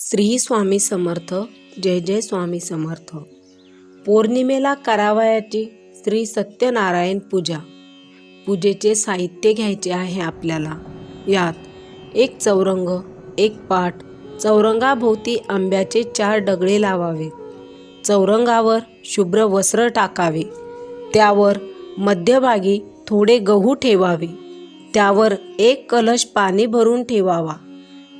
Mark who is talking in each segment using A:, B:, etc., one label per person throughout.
A: श्री स्वामी समर्थ जय जय स्वामी समर्थ. पौर्णिमेला करावयाची श्री सत्यनारायण पूजा. पूजेचे साहित्य घ्यायचे आहे आपल्याला. यात एक चौरंग एक पाट चौरंगाभोवती आंब्याचे चार डगळे लावावे. चौरंगावर शुभ्र वस्त्र टाकावे. त्यावर मध्यभागी थोडे गहू ठेवावे. त्यावर एक कलश पाणी भरून ठेवावा.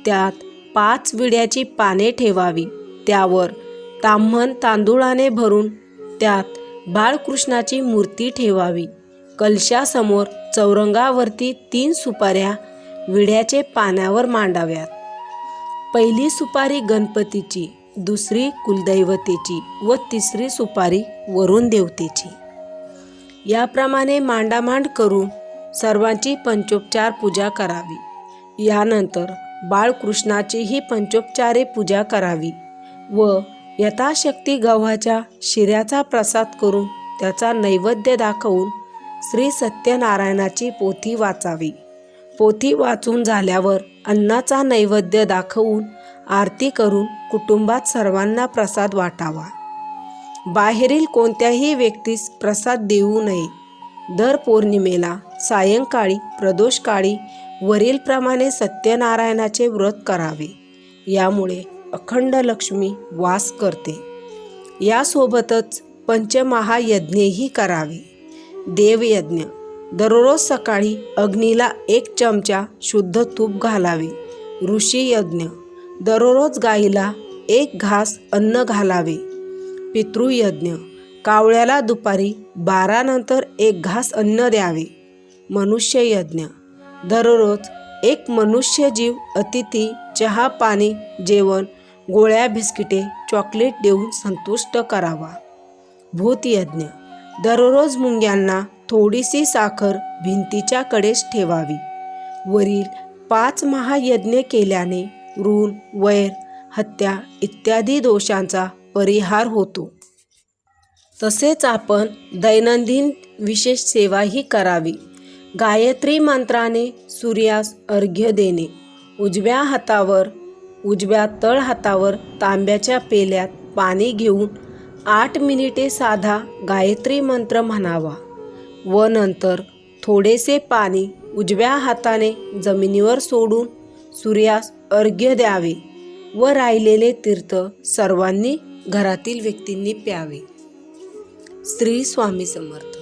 A: त्यात पाच विड्याची पाने ठेवावी. त्यावर ताम्हण तांदुळाने भरून त्यात बाळकृष्णाची मूर्ती ठेवावी. कलशासमोर चौरंगावरती तीन सुपाऱ्या विड्याचे पाण्यावर मांडाव्यात. पहिली सुपारी गणपतीची दुसरी कुलदैवतेची व तिसरी सुपारी वरुण देवतेची. याप्रमाणे मांडामांड करून सर्वांची पंचोपचार पूजा करावी. यानंतर बाळकृष्णाचीही पंचोपचारे पूजा करावी व यथाशक्ती गव्हाच्या शिऱ्याचा प्रसाद करून त्याचा नैवेद्य दाखवून श्री सत्यनारायणाची पोथी वाचावी. पोथी वाचून झाल्यावर अन्नाचा नैवेद्य दाखवून आरती करून कुटुंबात सर्वांना प्रसाद वाटावा. बाहेरील कोणत्याही व्यक्तीस प्रसाद देऊ नये. दर पौर्णिमेला सायंकाळी प्रदोषकाळी वरीलप्रमाणे सत्यनारायणाचे व्रत करावे. यामुळे अखंड लक्ष्मी वास करते. यासोबतच पंचमहायज्ञही करावे. देवयज्ञ. दररोज सकाळी अग्नीला एक चमचा शुद्ध तूप घालावे. ऋषीयज्ञ. दररोज गाईला एक घास अन्न घालावे. पितृयज्ञ. कावळ्याला दुपारी बारानंतर एक घास अन्न द्यावे. मनुष्ययज्ञ. दररोज एक मनुष्य जीव अतिथी चहा पाणी जेवण गोळ्या बिस्किटे चॉकलेट देऊन संतुष्ट करावा. भूतयज्ञ. दररोज मुंग्यांना थोडीशी साखर भिंतीच्या कडेस ठेवावी. वरील पाच महायज्ञ केल्याने ऋण वैर हत्या इत्यादी दोषांचा परिहार होतो. तसेच आपण दैनंदिन विशेष सेवाही करावी. गायत्री मंत्राने सूर्यास अर्घ्य देणे. उजव्या हातावर उजव्या तळ हातावर तांब्याच्या पेल्यात पाणी घेऊन आठ मिनिटे साधा गायत्री मंत्र म्हणावा. व नंतर थोडेसे पाणी उजव्या हाताने जमिनीवर सोडून सूर्यास अर्घ्य द्यावे व राहिलेले तीर्थ सर्वांनी घरातील व्यक्तींनी प्यावे. श्री स्वामी समर्थ.